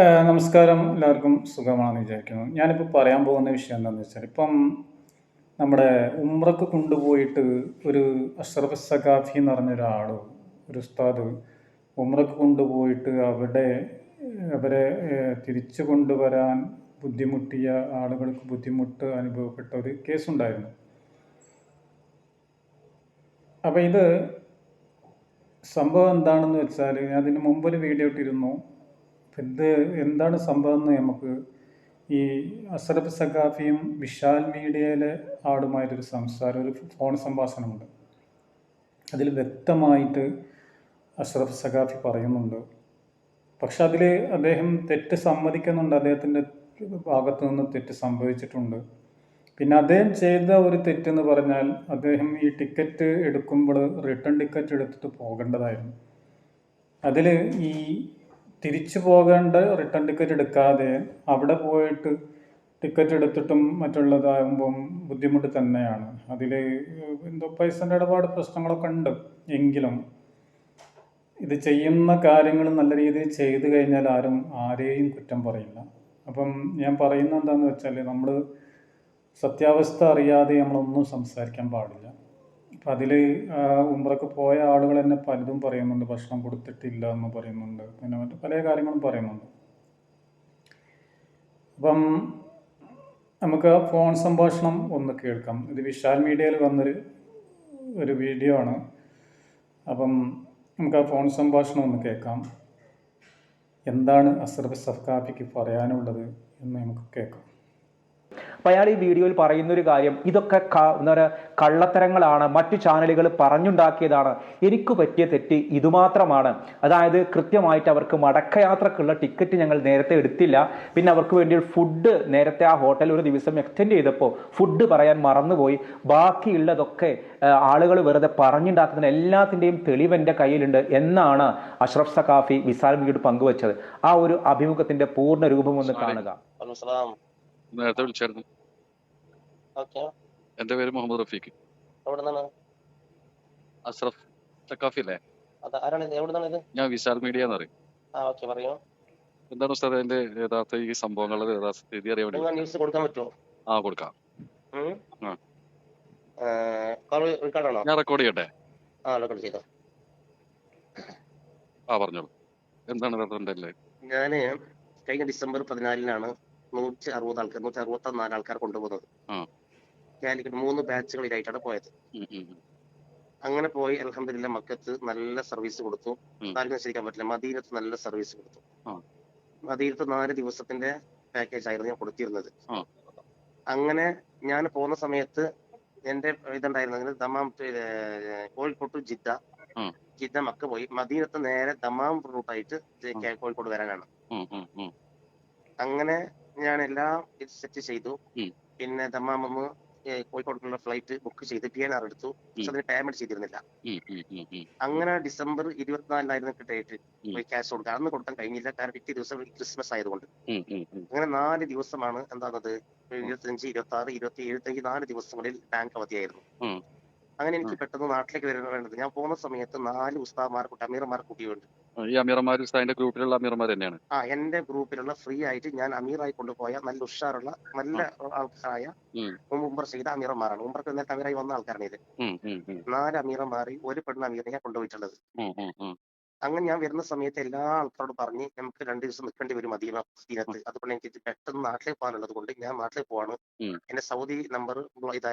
നമസ്കാരം. എല്ലാവർക്കും സുഖമാണെന്ന് വിചാരിക്കുന്നു. ഞാനിപ്പോൾ പറയാൻ പോകുന്ന വിഷയം എന്താണെന്ന് വെച്ചാൽ, ഇപ്പം നമ്മുടെ ഉമ്രക്ക് കൊണ്ടുപോയിട്ട് ഒരു അഷ്റഫ് സഖാഫി എന്ന് പറഞ്ഞ ഒരു ഉസ്താദ് ഉമ്രക്ക് കൊണ്ടുപോയിട്ട് അവിടെ അവരെ തിരിച്ചു കൊണ്ടുവരാൻ ബുദ്ധിമുട്ടിയ ആളുകൾക്ക് ബുദ്ധിമുട്ട് അനുഭവപ്പെട്ട ഒരു കേസുണ്ടായിരുന്നു. അപ്പോൾ ഇത് സംഭവം എന്താണെന്ന് വെച്ചാൽ, ഇതിന് മുമ്പൊരു വീഡിയോ ഇട്ടിരുന്നു. ഇത് എന്താണ് സംഭവം എന്ന് നമുക്ക് ഈ അസറഫ് സഖാഫിയും വിശാൽ മീഡിയയിലെ ആളുമായിട്ടൊരു സംസാരം, ഒരു ഫോൺ സംഭാഷണമുണ്ട്. അതിൽ വ്യക്തമായിട്ട് അഷ്റഫ് സഖാഫി പറയുന്നുണ്ട്. പക്ഷെ അതിൽ അദ്ദേഹം തെറ്റ് സമ്മതിക്കുന്നുണ്ട്. അദ്ദേഹത്തിന്റെ ഭാഗത്തു നിന്ന് തെറ്റ് സംഭവിച്ചിട്ടുണ്ട്. പിന്നെ അദ്ദേഹം ചെയ്ത ഒരു തെറ്റെന്ന് പറഞ്ഞാൽ, അദ്ദേഹം ഈ ടിക്കറ്റ് എടുക്കുമ്പോൾ റിട്ടേൺ ടിക്കറ്റ് എടുത്തിട്ട് പോകേണ്ടതായിരുന്നു. അതിൽ ഈ തിരിച്ചു പോകേണ്ട റിട്ടേൺ ടിക്കറ്റ് എടുക്കാതെ അവിടെ പോയിട്ട് ടിക്കറ്റ് എടുത്തിട്ടും മറ്റുള്ളതാകുമ്പം ബുദ്ധിമുട്ട് തന്നെയാണ്. അതിൽ എന്തോ പൈസന്റെ ഇടപാട് പ്രശ്നങ്ങളൊക്കെ ഉണ്ട്. എങ്കിലും ഇത് ചെയ്യുന്ന കാര്യങ്ങൾ നല്ല രീതിയിൽ ചെയ്തു കഴിഞ്ഞാൽ ആരും ആരെയും കുറ്റം പറയില്ല. അപ്പം ഞാൻ പറയുന്ന എന്താണെന്ന് വെച്ചാൽ, നമ്മൾ സത്യാവസ്ഥ അറിയാതെ നമ്മളൊന്നും സംസാരിക്കാൻ പാടില്ല. അപ്പം അതിൽ ഉംറക്ക് പോയ ആളുകൾ തന്നെ പലതും പറയുന്നുണ്ട്. ഭക്ഷണം കൊടുത്തിട്ടില്ല എന്ന് പറയുന്നുണ്ട്. പിന്നെ മറ്റു പല കാര്യങ്ങളും പറയുന്നുണ്ട്. അപ്പം നമുക്ക് ആ ഫോൺ സംഭാഷണം ഒന്ന് കേൾക്കാം. ഇത് വിശാൽ മീഡിയയിൽ വന്നൊരു ഒരു വീഡിയോ ആണ്. അപ്പം നമുക്ക് ആ ഫോൺ സംഭാഷണം ഒന്ന് കേൾക്കാം. എന്താണ് അസർബ് സഫ്കാഫിക്ക് പറയാനുള്ളത് എന്ന് നമുക്ക് കേൾക്കാം. അപ്പൊ അയാൾ ഈ വീഡിയോയിൽ പറയുന്ന ഒരു കാര്യം ഇതൊക്കെ എന്താ പറയുക കള്ളത്തരങ്ങളാണ്. മറ്റു ചാനലുകൾ പറഞ്ഞുണ്ടാക്കിയതാണ്. എനിക്ക് പറ്റിയ തെറ്റ് ഇതുമാത്രമാണ്. അതായത് കൃത്യമായിട്ട് അവർക്ക് മടക്കയാത്രക്കുള്ള ടിക്കറ്റ് ഞങ്ങൾ നേരത്തെ എടുത്തില്ല. പിന്നെ അവർക്ക് വേണ്ടി ഫുഡ് നേരത്തെ ആ ഹോട്ടൽ ഒരു ദിവസം എക്സ്റ്റെൻഡ് ചെയ്തപ്പോൾ ഫുഡ് പറയാൻ മറന്നുപോയി. ബാക്കിയുള്ളതൊക്കെ ആളുകൾ വെറുതെ പറഞ്ഞുണ്ടാക്കുന്ന എല്ലാത്തിന്റെയും തെളിവ് എന്റെ കയ്യിലുണ്ട് എന്നാണ് അഷ്റഫ് സഖാഫി വിസാൽ മീഡിയോട് പങ്കുവച്ചത്. ആ ഒരു അഭിമുഖത്തിന്റെ പൂർണ രൂപം ഒന്ന് കാണുക. നേരത്തെ വിളിച്ചായിരുന്നു. ഓക്കെ. എന്റെ പേര് മുഹമ്മദ് റഫീഖ്. അസ്രഫ് തക്കാഫി അല്ലേ? ആരാണ് ഇത്? ഇത്? ഞാൻ വിശാൽ മീഡിയ എന്ന് പറയും. ആ ഓക്കെ പറയൂ. എന്താണ് ഉസ്താദ് അതിന്റെ യഥാർത്ഥ ഈ സംഭവങ്ങളുടെ യഥാർത്ഥ സ്ഥിതി അറിയാൻ വേണ്ടി ന്യൂസ് കൊടുക്കാൻ പറ്റുമോ? ആ കൊടുക്കാം. ഞാൻ റെക്കോർഡ് ചെയ്യട്ടെ? ആ റെക്കോർഡ് ചെയ്തോ. ആ പറഞ്ഞോളൂ. എന്താണ് ഞാൻ കഴിഞ്ഞ ഡിസംബർ പതിനാലിനാണ് നൂറ്റി അറുപത് ആൾക്കാർ നൂറ്റി അറുപത്തി നാല് ആൾക്കാർ കൊണ്ടുപോകുന്നത്. കാലിക്കറ്റ് മൂന്ന് ബാച്ചുകളിലായിട്ടാണ് പോയത്. അങ്ങനെ പോയി അലഹമില്ല മക്കത്ത് നല്ല സർവീസ് കൊടുത്തു. താല്പര്യം ശരിക്കാൻ പറ്റില്ല. മദീനത്ത് നല്ല സർവീസ് കൊടുത്തു. മദീനത്ത് നാല് ദിവസത്തിന്റെ പാക്കേജ് ആയിരുന്നു ഞാൻ കൊടുത്തിരുന്നത്. അങ്ങനെ ഞാൻ പോകുന്ന സമയത്ത് എന്റെ ഇതുണ്ടായിരുന്നത് ദമാം കോഴിക്കോട്ട് ജിദ്ദ. ജിദ്ദ മക്ക പോയി. മദീനത്ത് നേരെ ദമാം റൂട്ടായിട്ട് കോഴിക്കോട് വരാനാണ്. അങ്ങനെ ഞാൻ എല്ലാം സെറ്റ് ചെയ്തു. പിന്നെ ദമാമെന്ന് കോഴിക്കോട്ടുള്ള ഫ്ലൈറ്റ് ബുക്ക് ചെയ്ത് പി എൻ ആർ എടുത്തു. പക്ഷെ അതിന് പേയ്മെന്റ് ചെയ്തിരുന്നില്ല. അങ്ങനെ ഡിസംബർ ഇരുപത്തിനാലിനായിരുന്നു ഡേറ്റ്. പോയി ക്യാഷ് കൊടുക്കുക അന്ന് കൊടുക്കാൻ കഴിഞ്ഞില്ല. കാരണം പിറ്റേ ദിവസം ക്രിസ്മസ് ആയതുകൊണ്ട്. അങ്ങനെ നാല് ദിവസമാണ് എന്താണത്? ഇരുപത്തിയഞ്ച് ഇരുപത്തി ആറ് ഇരുപത്തി എഴുപത്തഞ്ച് നാല് ദിവസങ്ങളിൽ ബാങ്ക് അവധിയായിരുന്നു. അങ്ങനെ എനിക്ക് പെട്ടെന്ന് നാട്ടിലേക്ക് വരണം വേണ്ടത് ഞാൻ പോകുന്ന സമയത്ത് നാല് ഉസ്താദ്മാർ കൂട്ടി അമീർമാർ കൂട്ടിയുണ്ട് ഈ അമീർമാർ ഉസ്താദിന്റെ ഗ്രൂപ്പിലുള്ള അമീർമാർ തന്നെയാണ്. ആ എന്റെ ഗ്രൂപ്പിലുള്ള ഫ്രീ ആയിട്ട് ഞാൻ അമീറായി കൊണ്ടുപോയ നല്ല ഉഷാറുള്ള നല്ല ആൾക്കാരായ ഉംബർ ചെയ്ത അമീറന്മാരാണ്. ഉംബർക്ക് നേരത്തെ അമീറായി വന്ന ആൾക്കാരാണ് ഇത്. നാല് അമീറന്മാർ ഒരു പെണ്ണ് അമീറിനെ ഞാൻ കൊണ്ടുപോയിട്ടുള്ളത്. അങ്ങനെ ഞാൻ വരുന്ന സമയത്ത് എല്ലാ ആൾക്കാരോടും പറഞ്ഞ് നമുക്ക് രണ്ട് ദിവസം നിൽക്കേണ്ടി വരും അധികം മദീനത്ത് അതുകൊണ്ട് എനിക്ക് പെട്ടെന്ന് നാട്ടിലേക്ക് പോകാനുള്ളത് കൊണ്ട് ഞാൻ നാട്ടിലേക്ക് പോവാണ്. എന്റെ സൗദി നമ്പർ ഇത്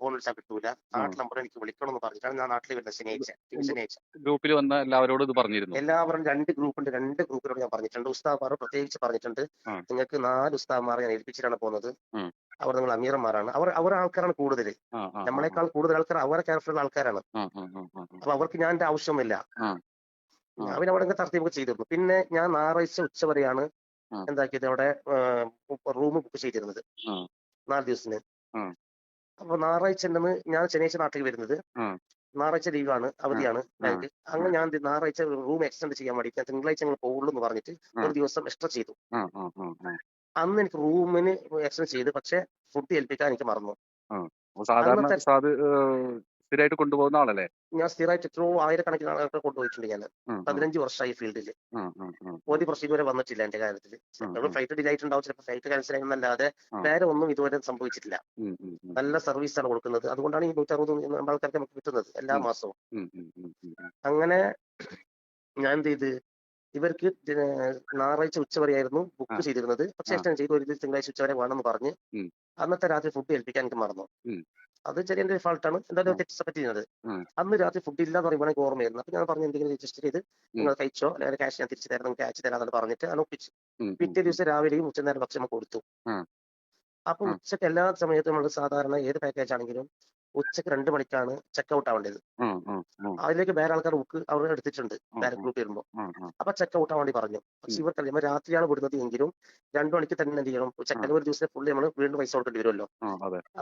ഫോൺ വിളിച്ചാൽ കിട്ടൂല. നാട്ടിൽ നമ്പർ എനിക്ക് വിളിക്കണം എന്ന് പറഞ്ഞിട്ടാണ് ഞാൻ നാട്ടിൽ വരുന്നത് ശനിയാഴ്ച ശനിയാഴ്ച. ഗ്രൂപ്പിൽ വന്ന എല്ലാവരോടും ഇത് പറഞ്ഞിരുന്നു. എല്ലാവരും രണ്ട് ഗ്രൂപ്പുണ്ട് രണ്ട് ഗ്രൂപ്പിനോട് ഞാൻ പറഞ്ഞിട്ടുണ്ട്. ഉസ്താദ്മാർ പ്രത്യേകിച്ച് പറഞ്ഞിട്ടുണ്ട്. നിങ്ങൾക്ക് നാല് ഉസ്താദ്മാരെ ഞാൻ ഏൽപ്പിച്ചിട്ടാണ് പോകുന്നത്. അവർ നിങ്ങൾ അമീറന്മാരാണ്. അവർ അവർ ആൾക്കാരാണ് കൂടുതൽ നമ്മളെക്കാൾ കൂടുതൽ ആൾക്കാർ അവരെ ക്യാരക്ടറുള്ള ആൾക്കാരാണ്. അപ്പൊ അവർക്ക് ഞാൻ എന്റെ ആവശ്യമൊന്നുമില്ല. അവിടെ അവൻ അവിടെ തർത്തീബ് ചെയ്തിരുന്നു. പിന്നെ ഞാൻ ഞായറാഴ്ച ഉച്ചവരെയാണ് വരെയാണ് എന്താക്കിയത് അവിടെ റൂം ബുക്ക് ചെയ്തിരുന്നത്. നാല് ദിവസത്തിന്. അപ്പൊ ഞായറാഴ്ച ഉണ്ടെന്ന് ഞാൻ ശനിയാഴ്ച നാട്ടിലേക്ക് വരുന്നത്. ഞായറാഴ്ച ലീവാണ് അവധിയാണ് ബാങ്ക് അങ്ങനെ ഞാൻ ഞായറാഴ്ച റൂം എക്സ്റ്റെൻഡ് ചെയ്യാൻ വേണ്ടി ഞാൻ തിങ്കളാഴ്ച ഞങ്ങൾ പോകുള്ളൂ എന്ന് പറഞ്ഞിട്ട്. ഒരു ദിവസം എക്സ്ട്രാ ചെയ്തു. അന്ന് എനിക്ക് റൂമിന് എക്സ്റ്റെൻഡ് ചെയ്ത് പക്ഷെ ഫുഡ് ഏൽപ്പിക്കാൻ എനിക്ക് മറന്നു. സ്ഥിരമായിട്ട് കൊണ്ടുപോകുന്ന ആളല്ലേ? ഞാൻ സ്ഥിരമായിട്ട് എത്രയോ ആയിരക്കണക്കിന് ആളുകളെ കൊണ്ടുപോയിട്ടുണ്ട് ഞാൻ. പതിനഞ്ച് വർഷമായി ഫീൽഡിൽ ഒരു പ്രശ്നം ഇതുവരെ വന്നിട്ടില്ല എന്റെ കാര്യത്തിൽ നമ്മൾ ഫ്ലൈറ്റ് ഡിലേ ആയിട്ടുണ്ടാവും ചിലപ്പോൾ ഫ്ലൈറ്റ് ക്യാൻസൽ ആയിരുന്നല്ലാതെ. വേറെ ഒന്നും ഇതുവരെ സംഭവിച്ചിട്ടില്ല. നല്ല സർവീസ് ആണ് കൊടുക്കുന്നത്. അതുകൊണ്ടാണ് ഈ നൂറ്ററുപത് ആൾക്കാർക്ക് നമുക്ക് കിട്ടുന്നത് എല്ലാ മാസവും. അങ്ങനെ ഞാൻ എന്ത് ചെയ്ത് ഇവർക്ക് ഞായറാഴ്ച ഉച്ചവരെയായിരുന്നു ബുക്ക് ചെയ്തിരുന്നത്. പക്ഷെ എക്സ്റ്റൻഡ് ചെയ്തു ഒരു ദിവസം തിങ്കളാഴ്ച ഉച്ചവരെ വേണമെന്ന് പറഞ്ഞ്. അന്നത്തെ രാത്രി ഫുഡ് ഏൽപ്പിക്കാൻ എനിക്ക് മറന്നു. അത് ചെറിയ എന്റെ ഫാൾട്ടാണ് എന്തായാലും. തെറ്റ് ഉം. അന്ന് രാത്രി ഫുഡ് ഇല്ല എന്ന് പറയുമ്പോൾ എനിക്ക് ഓർമ്മയായിരുന്നു അപ്പൊ ഞാൻ പറഞ്ഞു എന്തെങ്കിലും രജിസ്റ്റർ ചെയ്ത് നിങ്ങൾ കഴിച്ചോ? അല്ലെങ്കിൽ ക്യാഷ് ഞാൻ തിരിച്ചു തരാം നിങ്ങൾക്ക് അയച്ചു തരാമെന്ന് പറഞ്ഞിട്ട് അത് ഒപ്പിച്ചു. പിറ്റേ ദിവസം രാവിലെയും ഉച്ചനേരം ഭക്ഷണം കൊടുത്തു. അപ്പൊ ഉച്ചയ്ക്ക് എല്ലാ സമയത്തും നമ്മൾ സാധാരണ ഏത് പാക്കേജ് ആണെങ്കിലും ഉച്ചയ്ക്ക് രണ്ട് മണിക്കാണ് ചെക്ക് ഔട്ട് ആവേണ്ടത് അതിലേക്ക് വേറെ ആൾക്കാർ ബുക്ക് അവർ എടുത്തിട്ടുണ്ട് ഡയറക്ട്. ഗ്രൂപ്പ് വരുമ്പോൾ. അപ്പൊ ചെക്ക് ഔട്ട് ആവാൻ വേണ്ടി പറഞ്ഞു. പക്ഷെ ഇവർക്ക് ഇവർക്കല്ല ഇവർ രാത്രിയാണ് വിടുന്നത് എങ്കിലും രണ്ടു മണിക്ക് തന്നെ എന്ത് ചെയ്യണം? ചെക്കന് ഒരു ദിവസം ഫുള്ള് നമ്മൾ വീണ്ടും പൈസ കൊടുക്കേണ്ടി വരുമല്ലോ.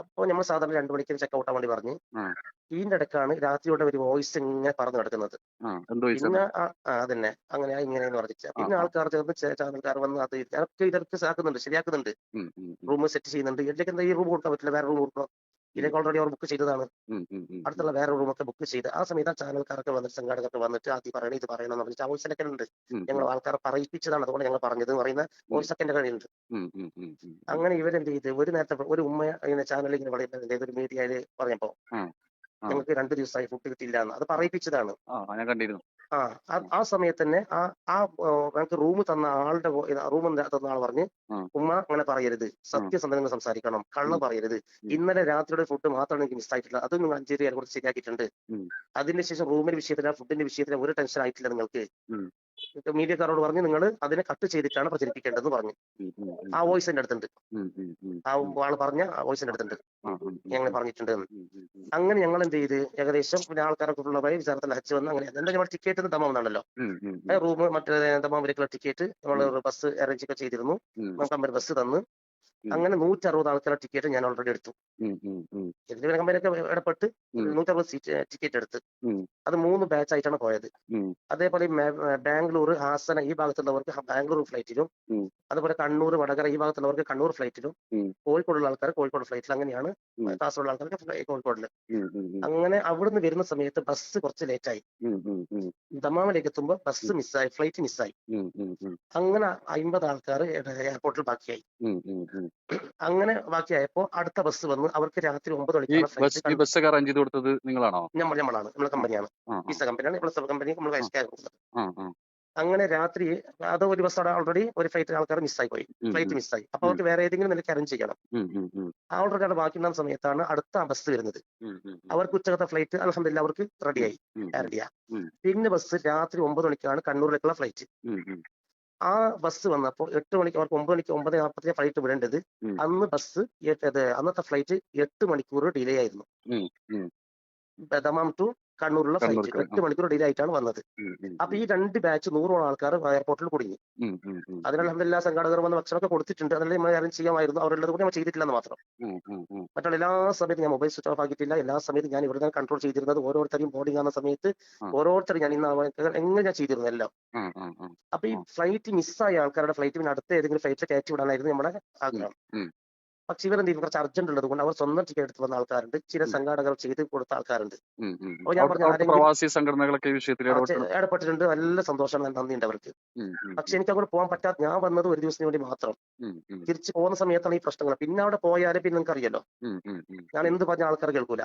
അപ്പോൾ നമ്മൾ സാധാരണ രണ്ടു മണിക്ക് ചെക്ക് ഔട്ട് ആവാൻ വേണ്ടി പറഞ്ഞു. ഇതിന്റെ ഇടക്കാണ് രാത്രിയോടെ ഒരു വോയിസ് ഇങ്ങനെ പറഞ്ഞു കിടക്കുന്നത് പിന്നെ അതന്നെ. അങ്ങനെ ഇങ്ങനെയെന്ന് പറഞ്ഞിട്ട്. പിന്നെ ആൾക്കാർ ചേർന്ന് ആൾക്കാർ വന്ന് അത് ഇതൊക്കെ ഇതൊക്കെ ആക്കുന്നുണ്ട് ശരിയാക്കുന്നുണ്ട്. റൂം സെറ്റ് ചെയ്യുന്നുണ്ട്. ഇതിലേക്ക് എന്താ ഈ റൂം കൊടുക്കാൻ പറ്റില്ല? വേറെ റൂം കൊടുക്കണം? ഇതിലേക്ക് ഓൾറെഡി അവർ ബുക്ക് ചെയ്തതാണ്. അടുത്തുള്ള വേറെ റൂമൊക്കെ ബുക്ക് ചെയ്ത്. ആ സമയത്ത് ആ ചാനൽക്കാരൊക്കെ വന്നിട്ട് സംഘാടകർക്ക് വന്നിട്ട് ആദ്യം പറയണം ഇത് പറയണം എന്ന് പറഞ്ഞിട്ട് ആ വോയിസ് സെക്കൻഡ് ഉണ്ട് ഞങ്ങൾ ആൾക്കാരെ പറയിപ്പിച്ചതാണ്. അതുകൊണ്ട് ഞങ്ങൾ പറഞ്ഞത് എന്ന് പറയുന്ന വോയിസ് സെക്കൻഡ് ഉം. അങ്ങനെ ഇവരെന്ത് ചെയ്ത്? ഒരു നേരത്തെ ഒരു ഉമ്മ ഇങ്ങനെ ചാനലിൽ ഇങ്ങനെ പറയുന്നത് ഒരു മീഡിയയിൽ പറഞ്ഞപ്പോ ആ. ആ. ഞങ്ങൾക്ക് രണ്ടു ദിവസമായി ഫുഡ് കിട്ടില്ല എന്ന്. അത് പറയിപ്പിച്ചതാണ്. ആ ആ സമയത്ത് തന്നെ ആ ആ ഞങ്ങൾക്ക് റൂം തന്ന ആളുടെ റൂം തന്ന ആൾ പറഞ്ഞ്. ഉമ്മ അങ്ങനെ പറയരുത്. സത്യസന്ധനങ്ങൾ സംസാരിക്കണം. കള്ള്. പറയരുത്. ഇന്നലെ രാത്രിയുടെ ഫുഡ് മാത്രമാണ് എനിക്ക് മിസ്സായിട്ടുള്ളത് അത് നിങ്ങൾ അഞ്ചേരി കുറച്ച് ശരിയാക്കിയിട്ടുണ്ട്. അതിനുശേഷം അതിന് ശേഷം റൂമിന്റെ വിഷയത്തിൽ ഫുഡിന്റെ വിഷയത്തിൽ ഒരു ടെൻഷൻ ആയിട്ടില്ല നിങ്ങൾക്ക്. മീഡിയക്കാരോട് പറഞ്ഞ് നിങ്ങൾ അതിനെ കട്ട് ചെയ്തിട്ടാണ് പ്രചരിപ്പിക്കേണ്ടതെന്ന് പറഞ്ഞു. ആ വോയിസ് എന്റെ അടുത്തുണ്ട്. ആ ആൾ പറഞ്ഞ ആ വോയിസ് എന്റെ അടുത്തുണ്ട്. ഞങ്ങൾ പറഞ്ഞിട്ടുണ്ട്. അങ്ങനെ ഞങ്ങൾ എന്ത് ചെയ്ത്? ഏകദേശം പിന്നെ ആൾക്കാരൊക്കെ ഉള്ളവരെ വിചാരത്തിൽ അച്ഛൻ വന്ന് അങ്ങനെ എന്താ നമ്മൾ ടിക്കറ്റ് തമാമെന്നാണല്ലോ റൂം മറ്റേ തമാമിലേക്കുള്ള ടിക്കറ്റ് നമ്മൾ ബസ് അറേഞ്ച് ഒക്കെ ചെയ്തിരുന്നു. കമ്പനി ബസ് തന്ന്. അങ്ങനെ നൂറ്റി അറുപത് ആൾക്കാരുടെ ടിക്കറ്റ് ഞാൻ ഓൾറെഡി എടുത്തു. ഇതിൽ കമ്പനിയൊക്കെ ഇടപെട്ട് നൂറ്ററുപത് സീറ്റ് ടിക്കറ്റ് എടുത്ത്. അത് മൂന്ന് ബാച്ച് ആയിട്ടാണ് പോയത്. അതേപോലെ ബാംഗ്ലൂർ ഹാസന ഈ ഭാഗത്തുള്ളവർക്ക് ബാംഗ്ലൂർ ഫ്ലൈറ്റിലും അതുപോലെ കണ്ണൂർ വടകര ഈ ഭാഗത്തുള്ളവർക്ക് കണ്ണൂർ ഫ്ലൈറ്റിലും. കോഴിക്കോടുള്ള ആൾക്കാർ കോഴിക്കോട് ഫ്ലൈറ്റിൽ അങ്ങനെയാണ്. കാസർഗോഡ് ആൾക്കാർക്ക് കോഴിക്കോടിൽ. അങ്ങനെ അവിടുന്ന് വരുന്ന സമയത്ത് ബസ് കുറച്ച് ലേറ്റ് ആയി. ഉം, ഉം, ഉം, ദമാമിലേക്ക് എത്തുമ്പോൾ ബസ് മിസ്സായി ഫ്ലൈറ്റ് മിസ്സായി അങ്ങനെ അമ്പത് ആൾക്കാർ എയർപോർട്ടിൽ ബാക്കിയായി. ഉം. അങ്ങനെ ബാക്കിയായപ്പോ അടുത്ത ബസ് വന്ന് അവർക്ക് രാത്രി ഒമ്പത് മണിക്ക് മണിക്കാണ് ബസ് അറേഞ്ച് ചെയ്ത് കൊടുത്തത് നിങ്ങളാണോ? നമ്മൾ നമ്മളാണ് നമ്മളെ കമ്പനിയാണ് വിസ കമ്പനിയാണ് നമ്മളെ കമ്പനി നമ്മൾ. അങ്ങനെ രാത്രി അത് ഒരു ബസ് അവിടെ ഓൾറെഡി ഒരു ഫ്ലൈറ്റ് ആൾക്കാർ മിസ്സായി പോയി. ഫ്ലൈറ്റ് മിസ്സായി അപ്പൊ അവർക്ക് വേറെ ഏതെങ്കിലും നിലയ്ക്ക് അറേഞ്ച് ചെയ്യണം. ഓൾറെഡി അവിടെ ബാക്കിയുള്ള സമയത്താണ് അടുത്ത ബസ് വരുന്നത്. അവർക്ക് ഉച്ചകത്തെ ഫ്ലൈറ്റ് അലഹമില്ല അവർക്ക് റെഡിയായി റെഡിയാ. പിന്നെ ബസ് രാത്രി ഒമ്പത് മണിക്കാണ് കണ്ണൂരിലേക്കുള്ള ഫ്ലൈറ്റ് ആ ബസ് വന്നപ്പോൾ എട്ട് മണിക്ക് അവർക്ക് ഒമ്പത് മണിക്ക് ഒമ്പത് നാൽപ്പത്തിന് ഫ്ലൈറ്റ് വിടേണ്ടത്. അന്ന് ബസ് അന്നത്തെ ഫ്ലൈറ്റ് എട്ട് മണിക്കൂർ ഡിലേ ആയിരുന്നു. ദമാം ടു കണ്ണൂരുള്ള ഫ്ലൈറ്റ് എട്ട് മണിക്കൂർ ഡിലേ ആയിട്ടാണ് വന്നത് അപ്പൊ ഈ രണ്ട് ബാച്ച് നൂറോളം ആൾക്കാർ എയർപോർട്ടിൽ കുടുങ്ങി. അതിനുള്ള എല്ലാ സംഘാടകർ വന്ന ഭക്ഷണമൊക്കെ കൊടുത്തിട്ടുണ്ട്. അതിനുള്ള നമ്മൾ അറേഞ്ച് ചെയ്യാമായിരുന്നു. അവരുള്ളത് കൂടി നമ്മൾ ചെയ്തിട്ടില്ലെന്ന് മാത്രം. മറ്റുള്ള എല്ലാ സമയത്തും ഞാൻ മൊബൈൽ സ്വിച്ച് ഓഫ് ആക്കിയിട്ടില്ല. എല്ലാ സമയത്തും ഞാൻ ഇവിടെ കൺട്രോൾ ചെയ്തിരുന്നത് ഓരോരുത്തരെയും ബോർഡിംഗ് ആകുന്ന സമയത്ത്. ഓരോരുത്തരും ഞാൻ ഇന്ന് എങ്ങനെ ഞാൻ ചെയ്തിരുന്നു എല്ലാം. അപ്പൊ ഈ ഫ്ലൈറ്റ് മിസ്സായ ആൾക്കാരുടെ ഫ്ലൈറ്റ് പിന്നെ അടുത്ത ഏതെങ്കിലും ഫ്ലൈറ്റ് കയറ്റി വിടാനായിരുന്നു നമ്മുടെ ആഗ്രഹം. പക്ഷെ ഇവരെന്ത് ചെയ്യും? കുറച്ച് അർജന്റ് ഉള്ളത് കൊണ്ട് അവർ സ്വന്തം ടിക്കറ്റ് എടുത്ത് വന്ന ആൾക്കാരുണ്ട്. ചില. സംഘാടകർ ചെയ്ത് കൊടുത്ത ആൾക്കാരുണ്ട്. അപ്പൊ ഞാൻ പറഞ്ഞ പ്രവാസി സംഘടനകളൊക്കെ ഇടപെട്ടിട്ടുണ്ട്. നല്ല സന്തോഷം നന്ദിയുണ്ട് അവർക്ക്. പക്ഷെ എനിക്ക് അങ്ങോട്ട് പോകാൻ പറ്റാത്ത ഞാൻ വന്നത് ഒരു ദിവസത്തിന് വേണ്ടി മാത്രം. തിരിച്ചു പോകുന്ന സമയത്താണ് ഈ പ്രശ്നങ്ങൾ. പിന്നെ അവിടെ പോയാലും പിന്നെ നിങ്ങൾക്ക് അറിയാലോ ഉം, ഉം, ഉം, ഞാൻ എന്ത് പറഞ്ഞ ആൾക്കാർ കേൾക്കൂല.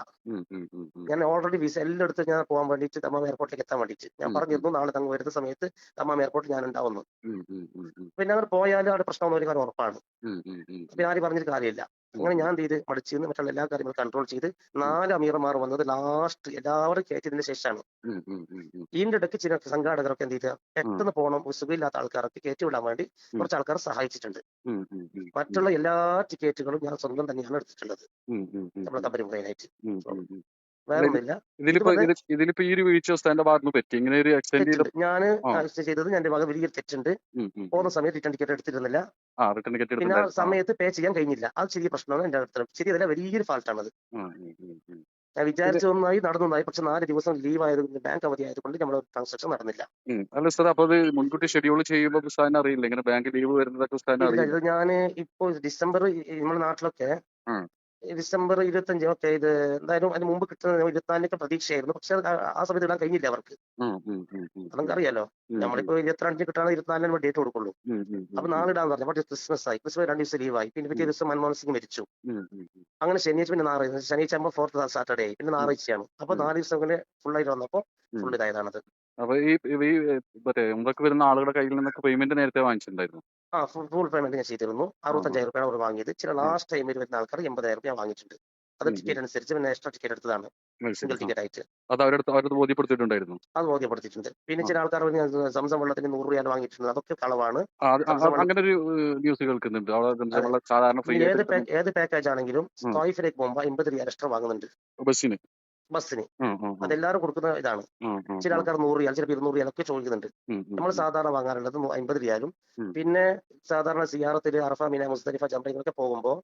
ഞാൻ ഓൾറെഡി വിസ എല്ലാം എടുത്ത് ഞാൻ പോകാൻ വേണ്ടിയിട്ട് തമാം എയർപോർട്ടിലേക്ക് എത്താൻ വേണ്ടിട്ട് ഞാൻ പറഞ്ഞിരുന്നു നാളെ തങ്ങ് വരുന്ന സമയത്ത് തമാം എയർപോർട്ടിൽ ഞാൻ ഉണ്ടാവുന്നു. പിന്നെ അവർ പോയാലും അവിടെ പ്രശ്നം ഒരു കാര്യം ഉറപ്പാണ്. പിന്നെ ആര് പറഞ്ഞിട്ട് കാര്യമില്ല. അങ്ങനെ ഞാൻ എന്ത് ചെയ്ത് മടിച്ചിരുന്ന് മറ്റുള്ള എല്ലാ കാര്യങ്ങളും കൺട്രോൾ ചെയ്ത് നാല് അമീർമാർ വന്നത് ലാസ്റ്റ് എല്ലാവരും കയറ്റിയതിന് ശേഷമാണ്. ഇതിന്റെ ഇടയ്ക്ക് ചില സംഘാടകരൊക്കെ എന്ത് ചെയ്ത പെട്ടെന്ന് പോകണം സുഖമില്ലാത്ത ആൾക്കാർക്ക് കയറ്റി വിടാൻ വേണ്ടി കുറച്ച് ആൾക്കാർ സഹായിച്ചിട്ടുണ്ട്. മറ്റുള്ള എല്ലാ ടിക്കറ്റുകളും ഞാൻ സ്വന്തം തന്നെയാണ് എടുത്തിട്ടുള്ളത്. നമ്മുടെ മുഖേനായിട്ട് ഇതിലിപ്പോ ഇത് ഇത് ഇതിലിപ്പോ ഈ ഒരു വീഴ്ച ഉസ്താന്റെ ഭാഗത്ത് പറ്റി. ഇങ്ങനെ ഒരു എക്സ്റ്റെൻഡ് ചെയ്ത ഞാൻ. ചെയ്തത് ഞാൻ എന്റെ ഭാഗം വലിയൊരു തെറ്റുണ്ട്. പോകുന്ന സമയത്ത് റിട്ടേൺ ടിക്കറ്റ് എടുത്തിരുന്നില്ല. പിന്നെ ആ സമയത്ത് പേ ചെയ്യാൻ കഴിഞ്ഞില്ല. അത് ചെറിയ പ്രശ്നമാണ് എന്റെ അടുത്ത്. ചെറിയതല്ല വലിയൊരു ഫാൾട്ടാണത് ഞാൻ വിചാരിച്ച ഒന്നായി നടന്നൊന്നായി നടന്നതായി പക്ഷെ നാല് ദിവസം ലീവ് ആയതുകൊണ്ട് ബാങ്ക് അവധി ആയതുകൊണ്ട് നമ്മൾ ട്രാൻസാക്ഷൻ നടന്നില്ല. അല്ല സാർ അപ്പൊ അത് മുൻകൂട്ടി ഷെഡ്യൂൾ ചെയ്യുമ്പോൾ ഉസ്താദിന് അറിയില്ല? ഇങ്ങനെ ബാങ്ക് ലീവ് വരുന്നതൊക്കെ ഞാൻ ഇപ്പോ ഡിസംബർ നമ്മുടെ നാട്ടിലൊക്കെ. ഡിസംബർ ഇരുപത്തഞ്ച്. ഓക്കെ ഇത് എന്തായാലും അതിന് മുമ്പ് കിട്ടുന്ന ഇരുപത്തിനാലിനൊക്കെ പ്രതീക്ഷയായിരുന്നു. പക്ഷെ ആ- സമയത്ത് ഇടാൻ കഴിഞ്ഞില്ല അവർക്ക്. നമുക്കറിയാലോ നമ്മളിപ്പോ ഇരുപത്തിരണ്ടിന് കിട്ടാണ് ഇരുപത്തിനാലിന് ഡേറ്റ് കൊടുക്കുള്ളൂ. അപ്പൊ നാളെ ഇടാന്ന് പറഞ്ഞു. പക്ഷേ ക്രിസ്മസ് ആയി. ക്രിസ്മസ് രണ്ട് ദിവസം ലീവായി പിന്നെ പിറ്റേ ദിവസം മൻമോഹൻ സിംഗ് മരിച്ചു. അങ്ങനെ ശനിയാഴ്ച പിന്നെ ഞായറാഴ്ച ശനിയാഴ്ച ആകുമ്പോൾ ഫോർത്ത് സാറ്റർഡേ ആയി. പിന്നെ ഞായറാഴ്ചയാണ്. അപ്പൊ നാല് ദിവസം അങ്ങനെ ഫുൾ ആയിട്ട് വന്നപ്പോ ഫുൾ ഇതായതാണത്. അപ്പൊ ഈ ഈ മറ്റേ ഉമ്രക്ക് വരുന്ന ആളുകളുടെ കയ്യിൽ നിന്നൊക്കെ പേയ്മെന്റ് നേരത്തെ വാങ്ങിച്ചിട്ടുണ്ടായിരുന്നു? ആ ഫുൾ പേയ്മെന്റ് ഞാൻ ചെയ്തിരുന്നു. അറുപത്തഞ്ചായിരം രൂപയാണ് അവർ വാങ്ങിയത്. ചില ലാസ്റ്റ് ടൈമിൽ വരുന്ന ആൾക്കാർ എൺപതായിരം രൂപ വാങ്ങിയിട്ടുണ്ട്. അത്. ടിക്കറ്റ് അനുസരിച്ച് പിന്നെ എക്സ്ട്രാ ടിക്കറ്റ് എടുത്തതാണ്. സിംഗിൾ ടിക്കറ്റ് ആയിട്ട്. അത് അവരടുത്ത് അവരത് ബോധ്യപ്പെടുത്തിയിട്ടുണ്ടായിരുന്നു? അത് ബോധ്യപ്പെടുത്തിയിട്ടുണ്ട്. പിന്നെ ചില ആൾക്കാർ സംസം വെള്ളത്തിന് നൂറ് രൂപയാണ് വാങ്ങിയിട്ടുണ്ട്. അതൊക്കെ കളവാണ്. അങ്ങനെ ഒരു ന്യൂസ് കേൾക്കുന്നുണ്ട്. സാധാരണ ഏത് ഏത് പാക്കേജ് ആണെങ്കിലും. തോയിഫിലേക്ക് പോകുമ്പോൾ എൺപത് രൂപ എക്സ്ട്രാ വാങ്ങുന്നുണ്ട്. ബസ്സിന് ബസ്സിന് അതെല്ലാവരും കൊടുക്കുന്ന ഇതാണ്. ചില ആൾക്കാർ നൂറ് റിയാൽ ചിലപ്പോൾ ഇരുന്നൂറ് റിയാൽ ഒക്കെ ചോദിക്കുന്നുണ്ട്. നമ്മൾ സാധാരണ വാങ്ങാറുള്ളത് അമ്പത് റിയാലും. പിന്നെ സാധാരണ സിയാറത്തിൽ അറഫ മിന മുസ്തലിഫ ജംറയിലൊക്കെ പോകുമ്പോൾ.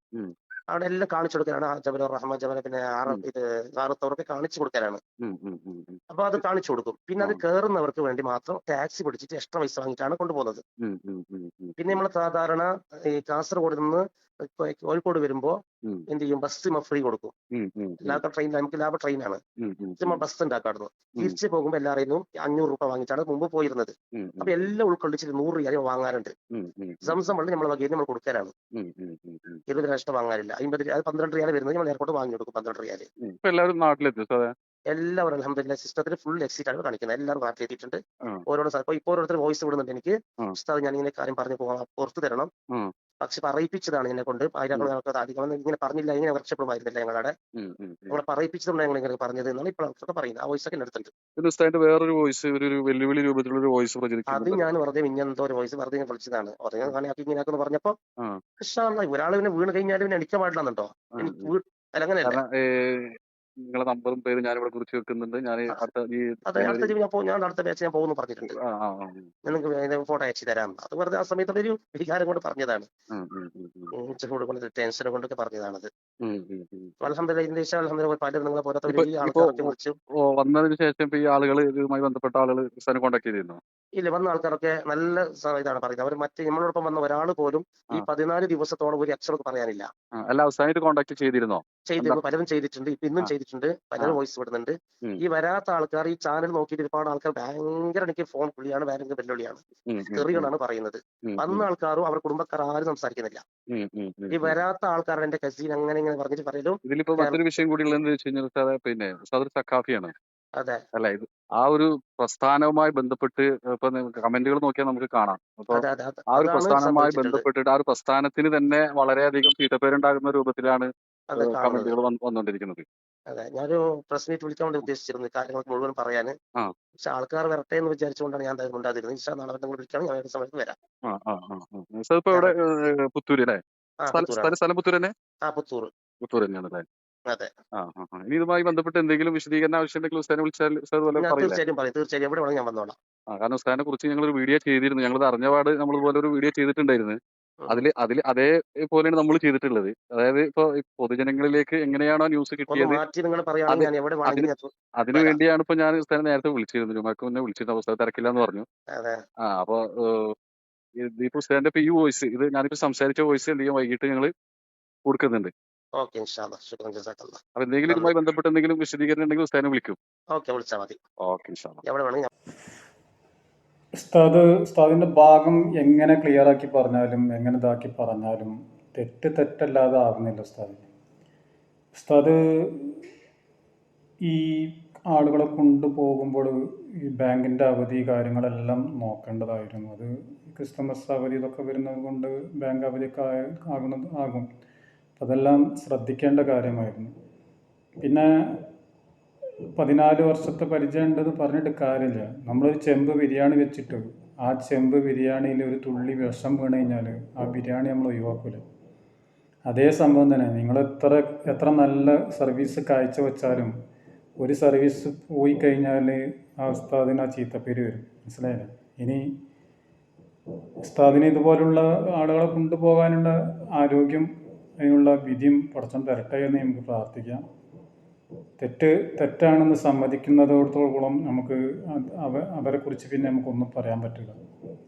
അവിടെ എല്ലാം കാണിച്ചു കൊടുക്കാനാണ് ജബൽ റഹ്മ ജബൽ പിന്നെ ഇത് ആറത്തവർക്ക് കാണിച്ചു കൊടുക്കാനാണ് അപ്പൊ അത് കാണിച്ചു കൊടുക്കും. പിന്നെ അത് കേറുന്നവർക്ക് കയറുന്നവർക്ക് വേണ്ടി മാത്രം ടാക്സി പിടിച്ചിട്ട് എക്സ്ട്രാ പൈസ വാങ്ങിയിട്ടാണ് കൊണ്ടുപോകുന്നത്. പിന്നെ നമ്മൾ സാധാരണ ഈ കാസർഗോഡ് നിന്ന് കോഴിക്കോട് വരുമ്പോ എന്ത് ചെയ്യും ബസ് ഫ്രീ കൊടുക്കും. ലാഭ ട്രെയിൻ നമുക്ക് ലാഭ ട്രെയിനാണ് നമ്മൾ ബസ് ഉണ്ടാക്കാറുന്നു തിരിച്ച് പോകുമ്പോൾ എല്ലാവരെയും അഞ്ഞൂറ് രൂപ വാങ്ങിച്ചാണ് മുമ്പ് പോയിരുന്നത്. അപ്പൊ എല്ലാം ഉൾക്കൊള്ളിച്ചിട്ട് നൂറ് രൂപ വാങ്ങാറുണ്ട്. സംസം വള്ളി നമ്മൾ വകയിൽ നമ്മൾ കൊടുക്കാനാണ്. ഇരുപത് ലക്ഷം വാങ്ങാനില്ല അമ്പത് രൂപ അത് പന്ത്രണ്ട് രൂപ വരുന്നത് നമ്മൾ എയർപോർട്ട് വാങ്ങി കൊടുക്കും പന്ത്രണ്ട് രൂപ. എല്ലാവരും നാട്ടിലെത്തും എല്ലാവരും അലഹമില്ല സിസ്റ്റത്തിൽ ഫുൾ എക്സിറ്റ് ആണ് കാണിക്കുന്നത്. എല്ലാവരും നാട്ടിലെത്തിയിട്ടുണ്ട്. ആ. ഓരോ സ്ഥലം ഇപ്പൊ ഓരോരുത്തർ വോയിസ് വിടുന്നുണ്ട്. എനിക്ക് സിസ്റ്റർ ഉസ്താദ് ഞാൻ ഇങ്ങനെ കാര്യം പറഞ്ഞു പോകാം പുറത്തു തരണം. പക്ഷെ പറയിപ്പിച്ചതാണ് എന്നെ കൊണ്ട്. അതിനകത്ത് അധികം ഇങ്ങനെ പറഞ്ഞില്ല. ഇങ്ങനെ വർഷപ്പെടുമായിരുന്നില്ല ഞങ്ങളുടെ ഞങ്ങളെ. നമ്മളെ പറയിപ്പിച്ചതുകൊണ്ട് ഞങ്ങൾ ഇങ്ങനെ പറഞ്ഞത് എന്നാണ് ഇപ്പോൾ അവർക്കൊക്കെ പറയുന്നത്. ആ വോയിസ് ഒക്കെ എടുത്തിട്ടുണ്ട് വേറൊരു വോയിസ് ഒരു വെല്ലുവിളി രൂപത്തിലുള്ള ഒരു വോയിസ് അത് ഞാൻ വെറുതെ ഇങ്ങനത്തെ ഒരു വോയിസ് വെറുതെ ഞാൻ വിളിച്ചതാണ്. കാണിയാക്കി ഇങ്ങനെ ആക്കുന്നു പറഞ്ഞപ്പോ ആ. ഒരാൾ പിന്നെ വീണ് കഴിഞ്ഞാൽ പിന്നെ അടിക്കാൻ പാടില്ലെന്നുണ്ടോ. വീ- അല്ല അങ്ങനെയല്ല. നിങ്ങളെ നമ്പറും പേരും ഞാൻ ഇവിടെ കുറിച്ച് വെക്കുന്നുണ്ട്. ഞാൻ അടുത്ത ഈ അതെ അടുത്ത ജിമ്മിൽ ഞാൻ അടുത്ത ബാച്ച് ഞാൻ പോകുന്നു പറഞ്ഞിട്ടുണ്ട്. നിങ്ങൾക്ക് ഫോട്ടോ അയച്ചു തരാം. അത് വെറുതെ ആ സമയത്തുള്ള ഒരു വികാരം കൊണ്ട് പറഞ്ഞതാണ്. ഉച്ചകൂട് കൊണ്ട് ടെൻഷൻ കൊണ്ടൊക്കെ പറഞ്ഞതാണത്. വന്നതിന് ശേഷം ഈ ആളുകൾ ഇതുമായി ബന്ധപ്പെട്ട ആളുകൾ ക്രിസ്ത്യാനെ കോണ്ടാക്ട് ചെയ്തിരുന്നു? ഇല്ല വന്ന ആൾക്കാരൊക്കെ നല്ല ഇതാണ് പറയുന്നത്. അവർ മറ്റേ നമ്മളോടൊപ്പം വന്ന ഒരാൾ പോലും ഈ. പതിനാല് ദിവസത്തോളം ഒരു അക്ഷരം പറയാനില്ല. അല്ല അവസാനമായിട്ട് കോണ്ടാക്ട് ചെയ്തിരുന്നോ? ചെയ്തിരുന്നു. പലരും ചെയ്തിട്ടുണ്ട്. ഇപ്പൊ ഇന്നും ചെയ്തിട്ടുണ്ട്. പലരും വോയിസ് വിടുന്നുണ്ട്. ഈ വരാത്ത ആൾക്കാർ ഈ ചാനൽ നോക്കിയിട്ട് ഒരുപാട് ആൾക്കാർ ഭയങ്കര എനിക്ക് ഫോൺ പുള്ളിയാണ് ഭയങ്കര വെല്ലുവിളിയാണ്. തെറികളാണ് പറയുന്നത്. വന്ന ആൾക്കാരും അവർ കുടുംബക്കാർ ആരും സംസാരിക്കുന്നില്ല. ഈ. വരാത്ത ആൾക്കാരുടെ എന്റെ കസീൻ അങ്ങനെ ഇങ്ങനെ പറഞ്ഞിട്ട് പറയുന്നു. ഇതിലിപ്പോ മറ്റൊരു വിഷയം കൂടി ഉള്ളതെന്ന് വെച്ച് കഴിഞ്ഞാൽ സാറെ പിന്നെ സദർ സഖാഫിയാണ്. അതെ. അല്ല? ഇത് ആ ഒരു പ്രസ്ഥാനവുമായി ബന്ധപ്പെട്ട് ഇപ്പൊ കമന്റുകൾ നോക്കിയാൽ നമുക്ക് കാണാം. അപ്പൊ. ആ ഒരു പ്രസ്ഥാനവുമായി ബന്ധപ്പെട്ടിട്ട് ആ ഒരു പ്രസ്ഥാനത്തിന് തന്നെ വളരെയധികം ചീത്തപ്പേരുണ്ടാകുന്ന രൂപത്തിലാണ് കമന്റുകൾ വന്നുകൊണ്ടിരിക്കുന്നത് അതെ ഞാനൊരു പ്രസ് മീറ്റ് വിളിക്കാൻ വേണ്ടി ഉദ്ദേശിച്ചിരുന്നു. കാര്യങ്ങൾ മുഴുവൻ പറയാൻ. പക്ഷെ ആൾക്കാർ വരട്ടെ എന്ന് വിചാരിച്ചുകൊണ്ടാണ് ഞാൻ ഉണ്ടാതിരുന്നത് ഇൻഷാ നാളെ നിങ്ങൾ വിളിക്കുകയാണെങ്കിൽ ഞാൻ സമയത്ത് വരാം. പുത്തൂര് അല്ലേ? സ്ഥലം പുത്തൂർ തന്നെ? ആ പുത്തൂർ. തന്നെയാണ് അല്ലേ അതെ. ആ. ഇനി ഇതുമായി ബന്ധപ്പെട്ട് എന്തെങ്കിലും വിശദീകരണ ആവശ്യമുണ്ടെങ്കിൽ ഉസ്താനെ വിളിച്ചാൽ ഉസ്താദ് തീർച്ചയായും പറയും. തീർച്ചയായും എവിടെ വേണമെങ്കിൽ ഞാൻ വന്നോളാം. ആ കാരണം ഉസ്താനെ കുറിച്ച് ഞങ്ങൾ ഒരു വീഡിയോ ചെയ്തിരുന്നു. ഞങ്ങൾ അറിഞ്ഞപാട് നമ്മൾ പോലെ ഒരു വീഡിയോ ചെയ്തിട്ടുണ്ടായിരുന്നു. അതിൽ അതിൽ അതേ പോലെയാണ് നമ്മൾ ചെയ്തിട്ടുള്ളത്. അതായത് ഇപ്പൊ പൊതുജനങ്ങളിലേക്ക് എങ്ങനെയാണോ ന്യൂസ് കിട്ടിയത്? മാറ്റി നിങ്ങൾ പറയുകയാണെങ്കിൽ ഞാൻ എവിടെ വേണമെങ്കിലും ഞാൻ തു- അതിനു വരാം. വേണ്ടിയാണ് ഇപ്പൊ ഞാൻ ഉസ്താദിനെ നേരത്തെ വിളിച്ചിരുന്നു ജുമാക്ക് മുന്നേ വിളിച്ചിരുന്നു അവസ്ഥ തിരക്കില്ല എന്ന് പറഞ്ഞു. ആ അപ്പൊ ഇപ്പൊ ഉസ്താദിന്റെ ഇപ്പൊ ഈ വോയിസ് ഇത് ഞാനിപ്പോ സംസാരിച്ച വോയിസ് എന്ത് ചെയ്യും വൈകിട്ട് ഞങ്ങൾ കൊടുക്കുന്നുണ്ട്. അപ്പൊ എന്തെങ്കിലും ഇതുമായി ബന്ധപ്പെട്ട് എന്തെങ്കിലും വിശദീകരണം ഉണ്ടെങ്കിൽ ഉസ്താദിനെ വിളിക്കും. ഓക്കെ വിളിച്ചാൽ മതി. ഓക്കെ ഇൻഷാല്ലാ എവിടെ വേണമെങ്കിൽ ഉസ്താദ് ഉസ്താദിന്റെ ഭാഗം എങ്ങനെ ക്ലിയർ ആക്കി പറഞ്ഞാലും എങ്ങനെ ഇതാക്കി പറഞ്ഞാലും തെറ്റ് തെറ്റല്ലാതെ ആകുന്നില്ല ഉസ്താദിന് ഉസ്താദ് ഈ ആളുകളെ കൊണ്ടുപോകുമ്പോൾ ഈ ബാങ്കിന്റെ അവധി കാര്യങ്ങളെല്ലാം നോക്കേണ്ടതായിരുന്നു. അത് ക്രിസ്മസ് അവധി ഇതൊക്കെ വരുന്നത് കൊണ്ട് ബാങ്ക് അവധിയൊക്കെ ആകുന്നത് ആകും. അതെല്ലാം ശ്രദ്ധിക്കേണ്ട കാര്യമായിരുന്നു. പിന്നെ പതിനാല് വർഷത്തെ പരിചയം ഉണ്ടെന്ന് പറഞ്ഞിട്ട് കാര്യമില്ല. നമ്മളൊരു ചെമ്പ് ബിരിയാണി വെച്ചിട്ട് ആ ചെമ്പ് ബിരിയാണിയിൽ ഒരു തുള്ളി വിഷം വീണ് കഴിഞ്ഞാൽ ആ ബിരിയാണി നമ്മൾ ഒഴിവാക്കില്ല അതേ സംഭവം തന്നെ. നിങ്ങൾ എത്ര എത്ര നല്ല സർവീസ് കാഴ്ച വെച്ചാലും ഒരു സർവീസ് പോയി കഴിഞ്ഞാൽ ആ ഉസ്താദിന് ആ ചീത്തപ്പേര് വരും. മനസ്സിലായില്ലേ? ഇനി ഉസ്താദിന് ഇതുപോലുള്ള ആളുകളെ കൊണ്ടുപോകാനുള്ള ആരോഗ്യം അതിനുള്ള വിധിയും പടച്ചം തരട്ടെ എന്ന് നമുക്ക് പ്രാർത്ഥിക്കാം. തെറ്റ് തെറ്റാണെന്ന് സമ്മതിക്കുന്നതോടത്തോളം നമുക്ക് അവ അവരെ കുറിച്ച് പിന്നെ നമുക്കൊന്നും പറയാൻ പറ്റില്ല.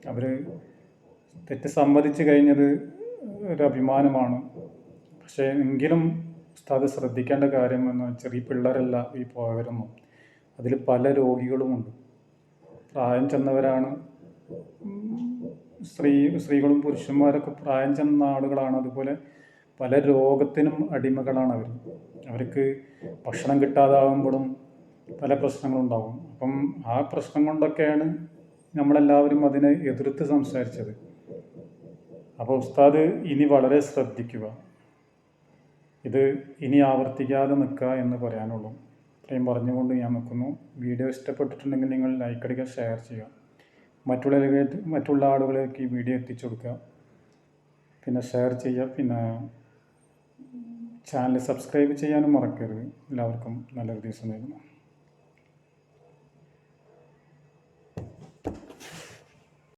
അവർ തെറ്റ് സമ്മതിച്ചു കഴിഞ്ഞത് ഒരു അഭിമാനമാണ്. പക്ഷേ എങ്കിലും ഉസ്താദ് ശ്രദ്ധിക്കേണ്ട കാര്യം എന്ന് ഈ പിള്ളേരല്ല ഈ പോയവരൊന്നും. അതിൽ പല രോഗികളുമുണ്ട്. പ്രായം ചെന്നവരാണ്. സ്ത്രീ സ്ത്രീകളും പുരുഷന്മാരൊക്കെ പ്രായം ചെന്ന ആളുകളാണ്. അതുപോലെ പല രോഗത്തിനും അടിമകളാണ് അവർ. അവർക്ക് ഭക്ഷണം കിട്ടാതാവുമ്പോഴും പല പ്രശ്നങ്ങളും പ്രശ്നങ്ങളുണ്ടാവും. അപ്പം ആ പ്രശ്നം കൊണ്ടൊക്കെയാണ് നമ്മളെല്ലാവരും അതിനെ എതിർത്ത് സംസാരിച്ചത്. അപ്പോൾ ഉസ്താദ് ഇനി വളരെ ശ്രദ്ധിക്കുക. ഇത് ഇനി ആവർത്തിക്കാതെ നിൽക്കുക എന്ന് പറയാനുള്ളൂ. ഇത്രയും പറഞ്ഞുകൊണ്ട് ഞാൻ നിൽക്കുന്നു വീഡിയോ ഇഷ്ടപ്പെട്ടിട്ടുണ്ടെങ്കിൽ നിങ്ങൾ ലൈക്ക് അടിക്കുക ഷെയർ ചെയ്യുക. മറ്റുള്ള മറ്റുള്ള ആളുകളിലേക്ക് ഈ വീഡിയോ എത്തിച്ചു കൊടുക്കുക. പിന്നെ ഷെയർ ചെയ്യുക. പിന്നെ ചാനൽ സബ്സ്ക്രൈബ് ചെയ്യാനും മറക്കരുത്. എല്ലാവർക്കും നല്ലൊരു ദിവസം നേരുന്നു.